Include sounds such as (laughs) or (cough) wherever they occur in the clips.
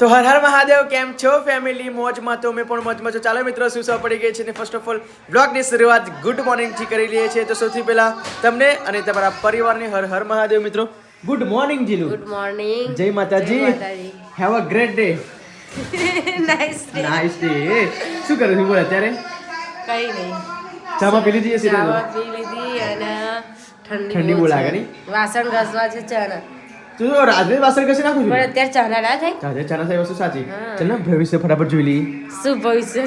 તો હર હર મહાદેવ કેમ છો ફેમિલી મોજમાં તો મેં પણ મોજમાં છો. ચાલો મિત્રો શું સૌ પડી ગઈ છે ને ફર્સ્ટ ઓફ ઓલ બ્લોગની શરૂઆત ગુડ મોર્નિંગથી કરી લઈએ છીએ. તો સૌથી પહેલા તમને અને તમારા પરિવારને હર હર મહાદેવ મિત્રો ગુડ મોર્નિંગ જીલુ. ગુડ મોર્નિંગ જય માતાજી. Have a great day nice day nice day શું કરે છું બોલ અત્યારે? કઈ નહીં ચામાં પી લીધી છે ચામાં પી લીધી અને ઠંડી બહુ લાગે નહીં? વાસણ ઘસવા છે ચાના તું તો રાત્રે વાસણ કશે નાખું પણ છું અત્યારે ચાના ના થાય. તાજે ચાના થાય વસ્તુ સાચી. ચાલ ને ભવિષ્ય ફટાફટ જોઈ લઈ શું ભવિષ્ય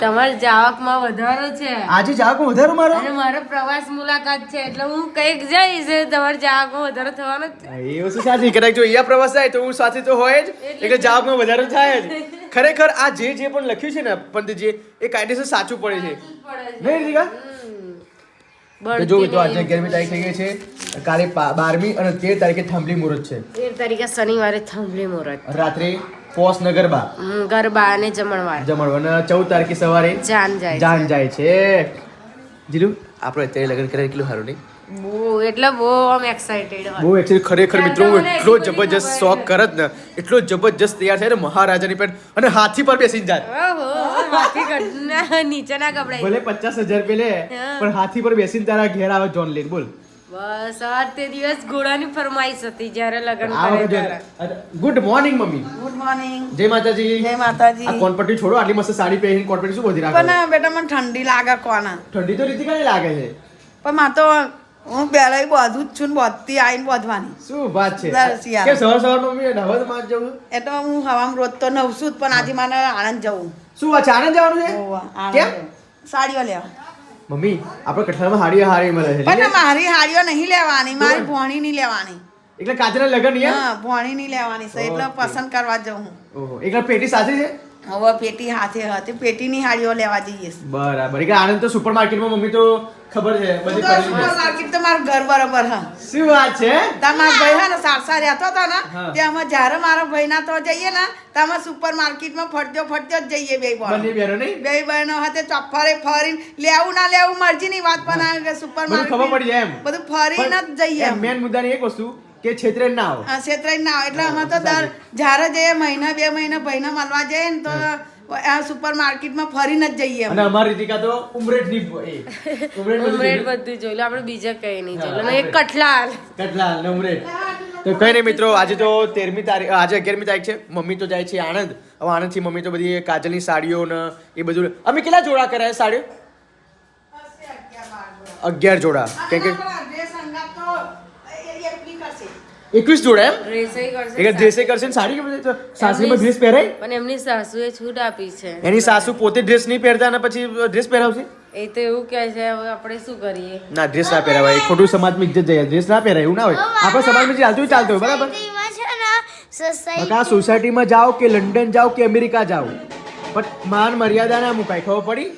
તમારે જાવકમાં વધારો છે. આજે જાવક વધારો મારો? અને મારો પ્રવાસ મુલાકાત છે એટલે હું કંઈક જઈશ તમારી જાવકમાં વધારો થવાનો છે. એ વસ્તુ સાચી. કદાચ જો અહીંયા પ્રવાસ થાય તો હું સાથે તો હોય જ એટલે જાગમાં વધારો થાય જ. ખરેખર આ જે જે પણ લખ્યું છે ને પંડિતજી એ કાયદેસર સાચું પડે છે. નહીં રીતિકા તો જો તો આજે અગિયારમી તારીખ થઈ ગઈ છે. કાલે બારમી અને તેર તારીખે થાંભલી મુહૂર્ત છે. તેર તારીખે શનિવારે થંભલી મુહૂર્ત. રાત્રે પોસ નગરબા હમ, ગરબા અને જમણવાર. જમણવાર. અને ચૌદ તારીખે સવારે જાન જાય જાન જાય છે. જીલુ આપણે અત્યારે લગ્ન કરે કેટલું સારું નહીં? બહુ એટલે બહુ આમ એક્સાઇટેડ બહુ એકચ્યુઅલી ખરેખર મિત્રો હું એટલો જબરજસ્ત શોખ. કરત ને. એટલો જબરજસ્ત તૈયાર થાય ને મહારાજાની પેટ અને હાથી પર બેસીને જાય. ઓહો હાથી કડના નીચે ના કપડાય ભલે પચાસ હજાર રૂપિયા લે પણ હાથી પર બેસીને તારા ઘેર આવે જોન લેન બોલ. બસ આ તે દિવસ ઘોડાની ફરમાઈશ હતી જ્યારે લગ્ન કરે ત્યારે good morning mummy. Good morning. જય માતાજી. જય માતાજી. આ કોનપટ્ટી છોડો આટલી મસ્ત સાડી પહેરીને કોનપટ્ટી શું બોધી રાખો? પણ બેટા મને ઠંડી લાગે કોના. ઠંડી તો રીતિ કઈ લાગે છે. પણ માં તો હું પહેલા બધું જ છું બોધતી બધતી આવીને બધવાની. શું વાત છે? કે સવાર સવાર મમ્મી નવદમાં જવું? એ તો હું હવામાં રોજ તો નવસું જ પણ આજે મને આણંદ જવું. શું વાત છે? આણંદ જવાનું છે? કેમ? સાડીઓ લેવા. મમ્મી આપણે કઠણામાં હાડી હારી મળે છે પણ મારી હાડીઓ નહીં લેવાની મારી ભોણી નહીં લેવાની. એટલે કાચના લગન નહીં હા ભોણી નહીં લેવાની છે એટલે પસંદ કરવા જવું ઓહો એકલા પેટી સાથે છે? હવે પેટી હાથે હાથે પેટીની હાડીઓ લેવા જઈએ બરાબર. એટલે આનંદ તો સુપર માર્કેટમાં મમ્મી તો ખબર છે? બધી. માર્કેટ તો મારું ઘર બરોબર હા. શું વાત છે? તમારા ભાઈ હા ને સારસા રહેતો હતો ને હા. અમે જ્યારે મારો ભાઈ ના તો જઈએ ને તમે સુપર માર્કેટમાં ફરજો ફરજો જ જઈએ બે બહેનો બંને બહેનો નહીં? બે બહેનો હાથે ચોફરે ફરીને લેવું ના લેવું મરજીની વાત પણ આવે કે સુપર માર્કેટ ખબર પડી જાય એમ. બધું ફરીને જ જઈએ મેન મુદ્દાની એક વસ્તુ કે છેતરે ના આવો. હા છેતરે ના આવે. એટલે અમે તો દર જ્યારે જઈએ મહિના બે મહિના ભાઈને મળવા જઈએ ને તો આ સુપર માર્કેટમાં ફરીને જ જઈએ અને અમારી રીતિકા તો ઉમરેઠની એ ઉમરેઠ બધું જોઈ લો આપણે બીજા કઈ નહીં જોઈ લો એક કઠલાલ. કઠલાલ ને ઉમરેઠ. તો કઈ નહીં મિત્રો આજે તો તેરમી તારીખ આજે અગિયારમી તારીખ છે. મમ્મી તો જાય છે આણંદ. હવે આણંદથી મમ્મી તો બધી કાજલની સાડીઓ ને એ બધું અમે કેટલા જોડા કર્યા છે સાડીઓ અગિયાર જોડા. કેમ કે ડ્રેસ અંગાત તો એ એટલી કરશે. એકવીસ જોડે એમ? એટલે ડ્રેસે કરશે ને સાડી છે? સાસરીમાં ડ્રેસ પહેરાય પણ એમની સાસુએ છૂટ આપી છે. એની સાસુ પોતે ડ્રેસ નહીં પહેરતા અને પછી ડ્રેસ પહેરાવશે? એ તો એવું કહે છે હવે આપણે શું કરીએ? ના ડ્રેસ ના પહેરાવાય. ખોટું સમાજમાં ઇજ્જત જાય. ડ્રેસ ના પહેરાય એવું ના હોય. આપણા સમાજમાં ચાલતું ચાલતું હોય બરાબર? સોસાયટીમાં છે ને સોસાયટીમાં જાઓ કે લંડન જાઓ કે અમેરિકા જાઓ? પણ માન મર્યાદા ના મુકાય ખબર પડી?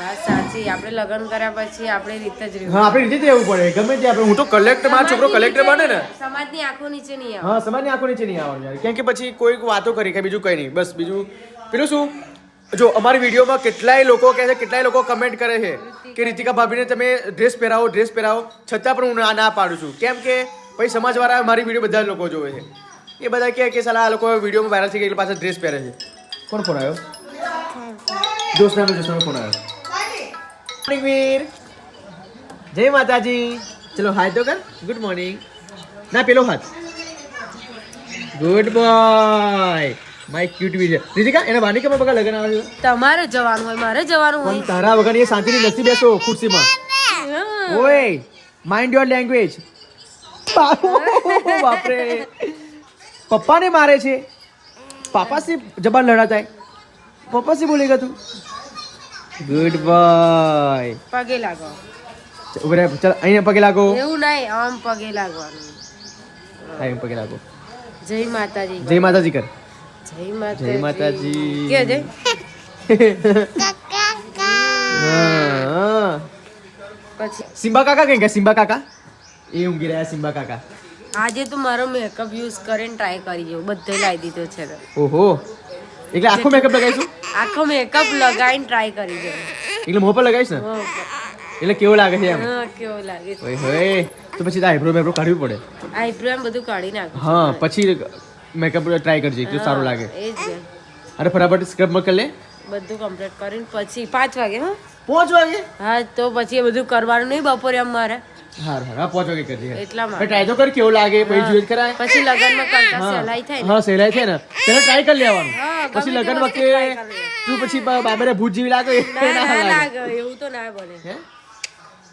હા સાચી. આપણે લગ્ન કર્યા પછી આપણે રીતે જ રહ્યું હા આપણે રીતે જ રહેવું પડે. ગમે તે આપણે હું તો કલેક્ટર મારો છોકરો કલેક્ટર બને ને. સમાજની આંખો નીચે નહીં આવે. હા સમાજની આંખો નીચે નહીં યાર. કેમ કે પછી કોઈ વાતો કરી કે બીજું કંઈ નહીં. બસ બીજું. પેલું શું? જો અમારી વિડીયોમાં કેટલાય લોકો કહે છે કેટલાય લોકો કમેન્ટ કરે છે કે રીતિકા ભાભીને તમે ડ્રેસ પહેરાવો ડ્રેસ પહેરાવો. છતાં પણ હું ના ના પાડું છું. કેમ કે પછી સમાજવાળા મારી વીડિયો બધા જ લોકો જોવે છે. એ બધા કહે કે સાલા આ લોકો વિડીયોમાં વાયરલ થઈ ગયા એટલે પાછા ડ્રેસ પહેરે છે. કોણ ફોન આવ્યો? દોસ્તનાનો દોસ્તનો ફોન આવ્યો. વીર. જય માતાજી. ચલો હાય તો કર. ગુડ મોર્નિંગ ના પેલો હાથ. Good boy my cute Veer Ritika એના બાની કેમ બગા લગન આવે તમારે જવાનું હોય મારે જવાનું હોય. તારા વગર એ શાંતિની નસી બેસો ખુરશીમાં. ઓય માઇન્ડ યોર લેંગ્વેજ બાપરે. પપ્પાને મારે છે. પાપાસી જબાન લડા થાય પપ્પાસી બોલી ગયા તું. ગુડ બોય પગે લાગો ઉભરે ચાલ અહીંયા પગે લાગો એવું નહીં આમ પગે લાગવાનું અહીં પગે લાગો જય માતાજી જય માતાજી કર જય માતાજી જય માતાજી કે જય પછી સિમ્બા કાકા કઈ ગયા સિમ્બા કાકા એ ઊંઘી રહ્યા સિમ્બા કાકા આજે તો મારો મેકઅપ યુઝ કરીને ટ્રાય કરી જો બધે લાવી દીધો છે ઓહો એટલે આખો મેકઅપ લગાવીશું? આખો મેકઅપ લગાવીને ટ્રાય કરી જો એટલે મોં પર લગાવીશ ને? એટલે કેવું લાગે છે એમ? હા કેવો લાગે છે. ઓય હોય. તો પછી આઈબ્રો મેબ્રો કાઢવી પડે. આઈબ્રો એમ બધું કાઢી નાખ હા પછી મેકઅપ ટ્રાય કરજે કે સારું લાગે. એ જ અરે ફટાફટ સ્ક્રબ કરી લે. બધું કમ્પ્લીટ કરીને પછી પાંચ વાગે હા. પાંચ વાગે? હા તો પછી એ બધું કરવાનું નહીં બપોરે એમ મારે હા હા પાંચ વાગે કરજે એટલા માટે. ટ્રાય તો કર કેવું લાગે પછી જોઈ જ પછી લગનમાં કરતા સહેલાઈ થાય હા સહેલાઈ ને. પેલા ટ્રાય કરી લેવાનું. પછી લગન વખતે તું પછી બાબરે ભૂત જેવી લાગે એવું તો ના બને.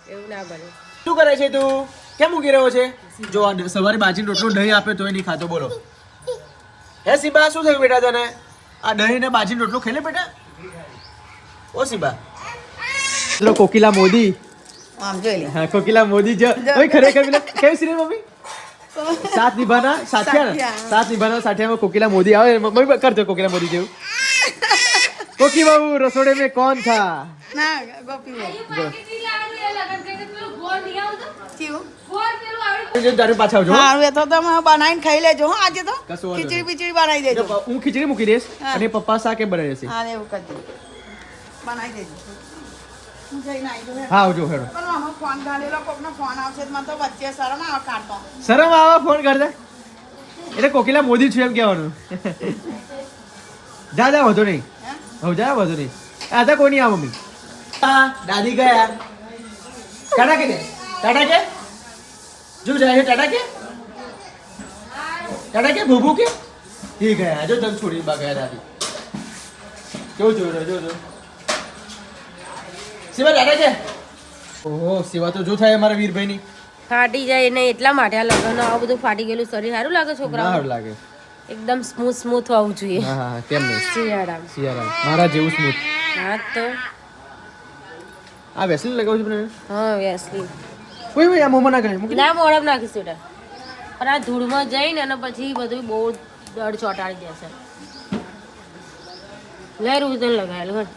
એવું ના બને. શું કરે છે તું? કેમ મૂકી રહ્યો છે? જો સવારે બાજી રોટલો દહીં આપે તોય નહીં ખાતો બોલો. હે સિબા શું થયું બેટા તને? આ દહીં ને બાજી રોટલો ખેલે બેટા? ઓ સિબા. ચલો કોકિલા મોદી. આમ જોઈ લે. કોકિલા મોદી જો. ઓય ખરેખર પેલા કેવી સિનેમા મમ્મી? (laughs) સાત નિભાના સાથિયા સાત નિભાના સાથિયામાં કોકિલા મોદી આવે. મમ્મી કરજો કોકિલા મોદી જેવું. કોકી બાબુ રસોડે મેં કોણ થા? ના ગોપી હું. ખીચડી મૂકી દઈશ અને પપ્પા શાકે બનાવી દેશે. બનાવી દેજો. હું આવજો હેડો. પણ આમાં ફોન ઘાલેલો કોકનો ફોન આવશે તો મને તો વચ્ચે શરમ આવે કાઢતો શરમ આવા ફોન કરતા એટલે કોકિલા મોદી છું એમ કહેવાનું. જા જા વધુ નહીં. હવ જા વધુ નહીં. આ તા કોની આ મમ્મી. હા દાદી ગયા. ટાટા કે દે ટાટા કે? જો જાય છે ટાટા કે? ટાટા કે ભૂભુ કે? એ ગયા જો તને છોડી બા ગયા દાદી. કેવું જોયું જો જો. શિવા ટાટા કે ઓહો શિવા તો જો થાય મારા વીરભાઈની. ફાટી જાય ને એટલા માટે આ લગ્ન આ બધું ફાટી ગયેલું શરીર. સારું લાગે છોકરા સારું લાગે. એકદમ સ્મૂથ સ્મૂથ હોવું જોઈએ. હા હા કેમ નહીં? શિયાળામાં. શિયાળા મારા જેવું સ્મૂથ હા તો? આ વેસલી લગાવું છું મને હા વેસલી. કોઈ ભાઈ આ મોમાં ના કરે ના મોડમ નાખીશું બેટા. પણ આ ધૂળમાં જઈને અને પછી બધું બહુ દડ ચોંટાડી જશે લે રૂઝન લગાવેલું હન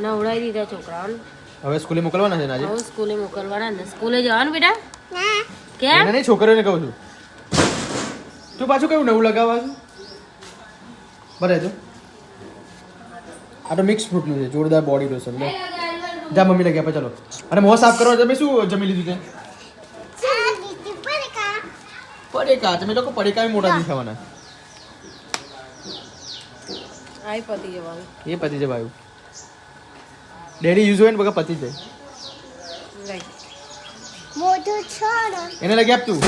નવડાવી દીધા છોકરાઓને હવે સ્કૂલે મોકલવાના છે ને આજે? હવે સ્કૂલે મોકલવાના ને। સ્કૂલે જવાનું બેટા? કેમ? એને નહીં છોકરીઓને કહું છું. તું પાછું કયું નવું લગાવવા છું? બરાબર તો. આ તો મિક્સ ફ્રૂટનું છે જોરદાર બોડી લોશન લે. જા મમ્મી લગ્યા પછી ચલો. અને મોં સાફ કરવા તમે શું જમી લીધું છે? પડેકા. તમે લોકો પડેકા બી મોટા નહીં ખાવાના. આઈ પતી જવાનું. એ પતિ છે ભાઈ ડેડી યુઝ હોય ને બગા પતી જાય. મોટું છોડ. એને લગી આપ તું.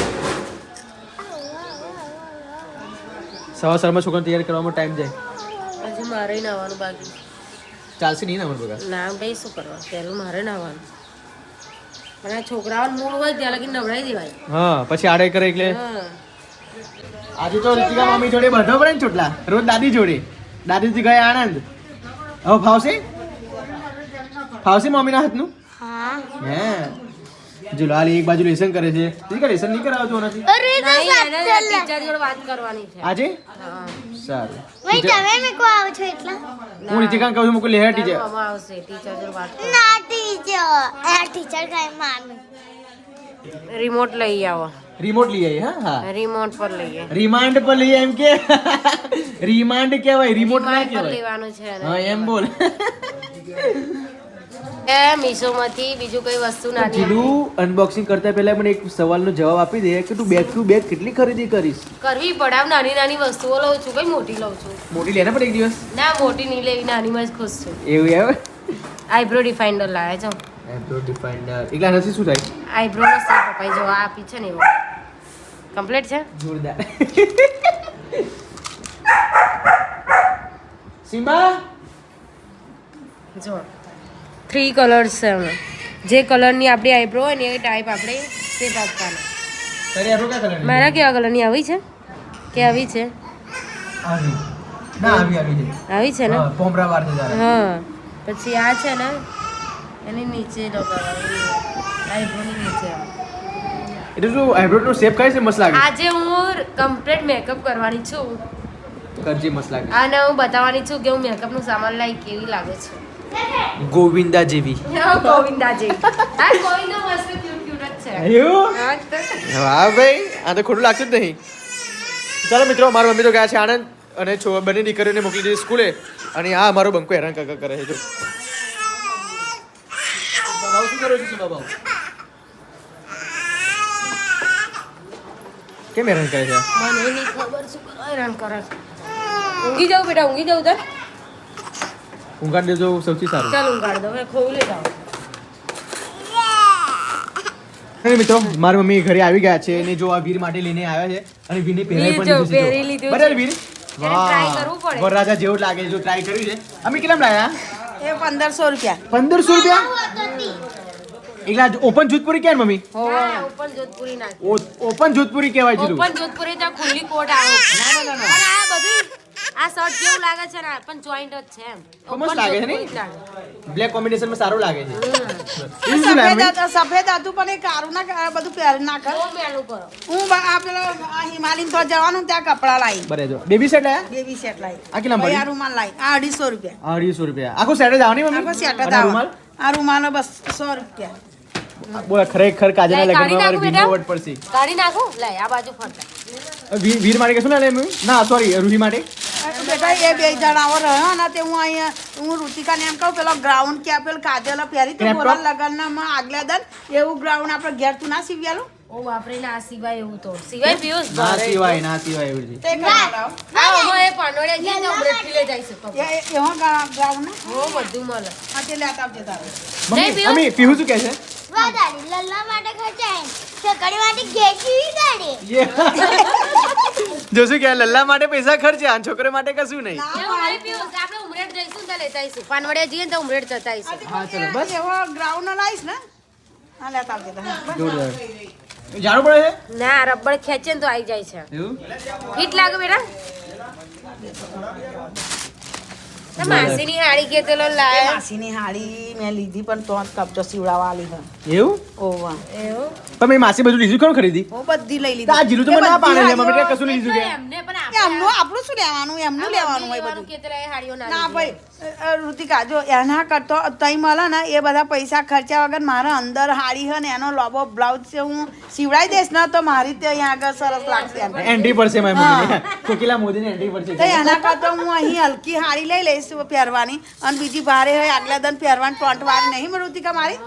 સવા સવારમાં છોકરાને તૈયાર કરવામાં ટાઈમ જાય. હજી મારે નાવાનું બાકી. ચાલશે નહીં નાવાનું બગા ના ભાઈ શું કરવા? પહેલું મારે નાવાનું. અને આ છોકરાઓને મૂળ હોય ત્યાં લગી નવડાવી દેવાય. હા પછી આડે કરે એટલે. હા. આજે તો રીતિકા મમ્મી જોડે બધો પડે ને ચોટલા. રોજ દાદી જોડે. દાદીથી ગયા આણંદ. હવે ફાવશે? ફાવશે મમ્મીના હાથનું? હા. હે? જો લાલ એક બાજુ લેસન કરે છે. રીતિકા લેસન નહીં કરાવજો નથી? અરે તો ટીચર જોડે વાત કરવાની છે. આજે? હા. સારું. વઈ તમે મે કો આવ છો એટલા? હું રીતિકા કહું છું મુકો લેહર ટીચર. મમ્મા આવશે. ટીચર જોડે વાત કર ના ટીચર. આ ટીચર કઈ મામી રિમોટ લઈ આવો. રિમોટ લઈ આવી હા હા. રિમોટ પર લઈએ રિમાન્ડ પર લઈએ એમ કે. રિમાન્ડ કહેવાય રિમોટ ના કહેવાય. લેવાનું છે હા એમ બોલ. મીશોમાંથી બીજું કઈ વસ્તુ ના કીધું અનબોક્સિંગ કરતા પહેલા મને એક સવાલનો જવાબ આપી દે કે તું બેગ ટુ બેગ કેટલી ખરીદી કરીશ? કરવી પડે આમ નાની નાની વસ્તુઓ લઉં છું કઈ મોટી લઉં છું? મોટી લેને પણ એક દિવસ? ના મોટી નહીં લેવી નાનીમાં જ ખુશ છું. એવું એમ? આઈબ્રો ડિફાઇન્ડર લાવે છો આઈબ્રો ડિફાઇન્ડર એકલા નથી શું થાય? આઈબ્રો નો સેટ અપાઈ જો આ આપી છે ને એવો. કમ્પ્લીટ છે? જોરદાર. સિમ્બા જો. થ્રી કલર્સ છે હમણાં જે કલરની આપણી આઈબ્રો હોય ને એ ટાઈપ આપણે શેપ આપવાનો મારા કેવા કલરની આવી છે? કે આવી છે? આવી. ના છે. ને? હા પછી આ છે ને એની નીચે લગાવવાની આઈબ્રોની નીચે. એટલે જો આઈબ્રો નો શેપ કઈ છે મસ્ત લાગે? આજે હું કમ્પ્લીટ મેકઅપ કરવાની છું. કરજી મસ્ત લાગે. અને હું બતાવવાની છું કે હું મેકઅપનું સામાન લાઈ કેવી લાગે છે. ગોવિંદા જેવી ગોવિંદા જેવી આ ગોવિંદા મસ્ત ક્યુટ ક્યુટ જ છે. એવું હા તો હા ભાઈ આ તો ખોટું લાગતું જ નહીં. ચાલો મિત્રો મારા મમ્મી તો ગયા છે આણંદ અને છો બંને દીકરીઓને મોકલી દીધી સ્કૂલે. અને આ અમારો બંકો હેરાન કાકા કરે છે જો. ભાવ શું કરો છો સિમ્બા કેમ હેરાન કરે છે? મને નહીં ખબર શું હેરાન કરે છે. ઊંઘી જાઉં બેટા ઊંઘી જાઉં તાર ઊંઘાડ દેજો સૌથી સારું. ચાલ ઊંઘાડ દો હવે ખોલી અને મિત્રો મારી મમ્મી ઘરે આવી ગયા છે અને જો આ વીર માટે લઈને આવ્યા છે અને વીરને પહેરાઈ પણ જો, છે લીધું બરાબર વીર? વાહ. વરરાજા જેવું લાગે છે જો ટ્રાય કર્યું છે. અમે કેટલા લાયા? એ પંદરસો રૂપિયા. પંદરસો રૂપિયા? એકલા ઓપન જોધપુરી કેમ મમ્મી? ઓપન જોધપુરી ના. ઓપન જોધપુરી કહેવાય છે ઓપન જોધપુરી તો ખુલ્લી કોટ આવે. પણ આ બધું આ શર્ટ કેવું લાગે છે ને પણ જોઈન્ટ જ છે એમ. મસ્ત લાગે છે ને? બ્લેક કોમ્બિનેશનમાં સારું લાગે છે. સફેદ સફેદ હતું પણ એ કારું ના બધું પહેરી ના કર. હું આ પેલો આ હિમાલયન તો જવાનું ત્યાં કપડા લાવી બરે જો. બેબી સેટ લાયા? બેબી સેટ લાવી આ કેટલા પડી? આ રૂમાલ લાવી આ અઢીસો રૂપિયા. અઢીસો રૂપિયા. આખું સેટ જ આવની મમ્મી? આખો સેટ જ આવ આ રૂમાલ? બસ સો રૂપિયા. બોલ ખરેખર મારે નાખું વીરનો બેટા? પડશે? કાઢી નાખો? લે આ બાજુ ફરતા. વીર માટે કશું ના લે ના સોરી રૂહી માટે. બેટા એ બે જણાવો રહ્યો ને તે હું અહીંયા હું ઋતિકાને એમ કહું પેલો ગ્રાઉન્ડ કે પેલો કાજલ પહેરી તો બોલા લગ્નમાં આગલા દન એવું ગ્રાઉન્ડ આપણે ઘેર તું ના સીવ્યાલું ઓ વાપરે ના સિવાય એવું તો. સિવાય પિયુષ ના. સિવાય ના સિવાય એવું છે. તે કઈ લાવો. આ એ પાંડોળિયા જઈએ ને ઉમરેઠથી લઈ જાય છે એ એ- એવો ગ્રાઉન્ડ ને? બહુ બધું મળે. હા તે લેતા આવજે તારે. મમ્મી પીવું? મમ્મી પીવું શું કહે છે? વધારે લલ્લા માટે ખર્ચાય. માટે ઘેચી (laughs) જો શું કે લલ્લા માટે પૈસા ખર્ચે આ છોકરો માટે કશું નહીં. આપણે ઉમરેઠ જઈશું ને લેતા આવીશું. પાનવડિયા જઈએ તો ઉમરેઠ જતા આવીશું. હા ચલો બસ. એવો ગ્રાઉન્ડ લાવીશ ને? હા લેતા આવજે તારે બસ. જોરદાર. જાણવું પડે છે? ના રબર ખેંચે ને તો આવી જાય છે. ફિટ લાગે બેટા? માસીની હાડી કે તેલો લાય. માસીની હાડી મેં લીધી પણ તો કબજો સીવડાવવા આલી છે એવું? ઓવા. એવું? તમે માસી બધું લીધું કોણ ખરીદી? હું બધી લઈ લીધી. આ જીરું જીલું તો મને ના પાડે છે મને કે કશું લીધું કે એમને પણ આપણે આપણું શું લેવાનું? એમનું લેવાનું હોય બધું. કેટલાય હાડીઓ ના ના ભાઈ. ઋતિકા જો એના કરતો તઈ મળે ને એ બધા પૈસા ખર્ચ્યા વગર મારા અંદર હાડી છે ને એનો લોબો બ્લાઉઝ છે હું સિવડાવી દઈશ ને તો મારી તે અહીંયા આગળ સરસ લાગશે એન્ટ્રી પડશે મારી કોકિલા મોદીની એન્ટ્રી તો એના કરતો હું અહીં હલકી હાડી લઈ લઈશ પહેરવાની. અને બીજી ભારે હોય આગલા દન પહેરવાની ટોંટ વાળી નહીં ઋતિકા મારી?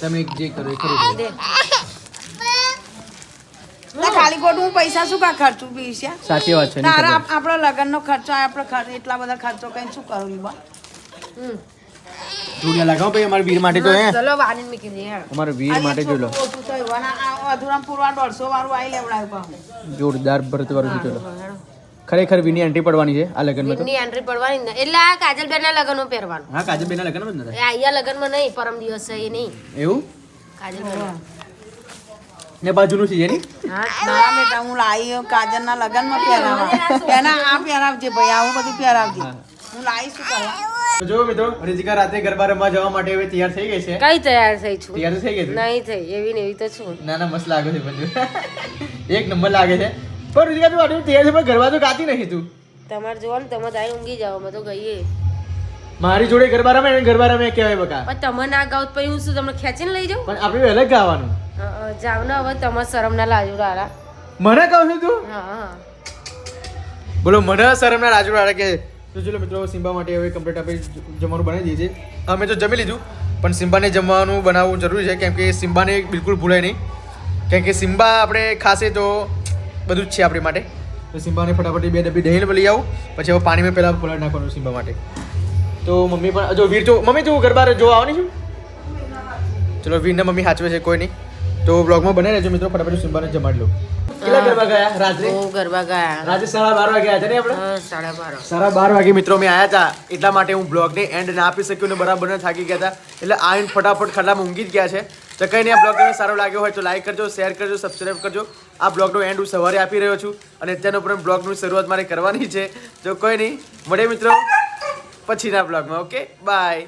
તમે જે કરો એ ખાલી ખોટું હું પૈસા શું કા ખર્ચું પીસ્યા સાચી વાત છે તારા. આપણો લગ્નનો ખર્ચો આવે આપણે એટલા બધા ખર્ચો કઈ શું કરું ઈ બા હમ. લગાવો ભાઈ અમારા વીર માટે તો હે? ચલો વાણીને મૂકી દઈએ હેડ. અમારા વીર માટે જોઈ લો. ઓછું થયું અને આ અધૂરામ પૂરવા દોઢસો વાળું આવી લેવડાવ્યું જોરદાર ભરત વાળું ખરેખર વિની એન્ટ્રી પડવાની છે આ લગ્નમાં તો? એન્ટ્રી પડવાની ને. એટલે આ કાજલબેનના લગ્નમાં પહેરવાનું. હા કાજલબેનના લગ્નમાં જ એ અહીંયા લગ્નમાં નહીં પરમ દિવસ એ નહીં. એવું? કાજલબેન ને બાજુનું છે જેની? હા ના બેટા હું લાવી કાજલના લગ્નમાં પહેરાવા. એના આ પહેરાવજે ભાઈ આવું બધું પહેરાવજે. હું. લાવી શું કરવા તો જો મિત્રો રીતિકા રાતે ગરબા રમવા જવા માટે હવે તૈયાર થઈ ગઈ છે. કઈ તૈયાર થઈ છું? તૈયાર થઈ ગઈ છે નહીં થઈ એવી ને એવી તો છું. ના ના મસ્ત લાગે છે બધું. એક નંબર લાગે છે. પણ રીતિકા તું આટલું તૈયાર છે પણ ગરબા તો ગાતી નહીં તું. તમારે જોવાનું તમે તારી ઊંઘી જાવ અમે તો ગઈએ. મારી જોડે ગરબા રમે ને ગરબા રમે કહેવાય બકા. પણ તમે ના ગાવ તો હું શું તમને ખેંચીને લઈ જાઉં? પણ આપણે અલગ ગાવાનું. અ, અ, ને હવે તમે શરમ ના લાજો રારા મને કહું છું તું? હા બોલો મને શરમના રાજુ વાળા કે તો ચલો મિત્રો સિમ્બા માટે હવે કમ્પ્લીટ આપણે જમવાનું બનાવી દઈએ છીએ. અમે તો જમી લીધું પણ સિમ્બાને જમવાનું બનાવવું જરૂરી છે કેમ કે સિમ્બાને બિલકુલ ભૂલાય નહીં. કેમ કે સિમ્બા આપણે ખાશે તો બધું જ છે આપણી માટે. તો સિમ્બાને ફટાફટ બે ડબ્બી દહીં લઈ આવું. પછી હવે પાણીમાં પહેલાં પલાળ નાખવાનું સિમ્બા માટે. તો મમ્મી પણ જો વીર જો મમ્મી તું ગરબા જોવા આવવાની છું? ચલો વીરને મમ્મી સાચવે છે કોઈ નહીં. તો બ્લોગમાં બનાવી રહેજો મિત્રો ફટાફટ સિમ્બાને જમાડી લો. કેટલા ગરબા ગયા? રાત્રે? ગરબા ગયા. રાત્રે સાડા બાર વાગે આવ્યા ને આપણે? સાડા બાર. સાડા બાર વાગે મિત્રો મેં આવ્યા હતા. એટલા માટે હું બ્લોગને એન્ડ ના આપી શક્યો ને બરાબર ન થાકી ગયા હતા. એટલે આવીને ફટાફટ ખાટલામાં ઊંઘી જ ગયા છે. તો કંઈ નહીં આ બ્લોગ તમને સારો લાગ્યો હોય તો લાઈક કરજો શેર કરજો સબસ્ક્રાઈબ કરજો. આ બ્લોગનો એન્ડ હું સવારે આપી રહ્યો છું. અને અત્યારનો પણ બ્લોગની શરૂઆત મારે કરવાની છે. તો કોઈ નહીં મળે મિત્રો. પછીના બ્લોગમાં ઓકે બાય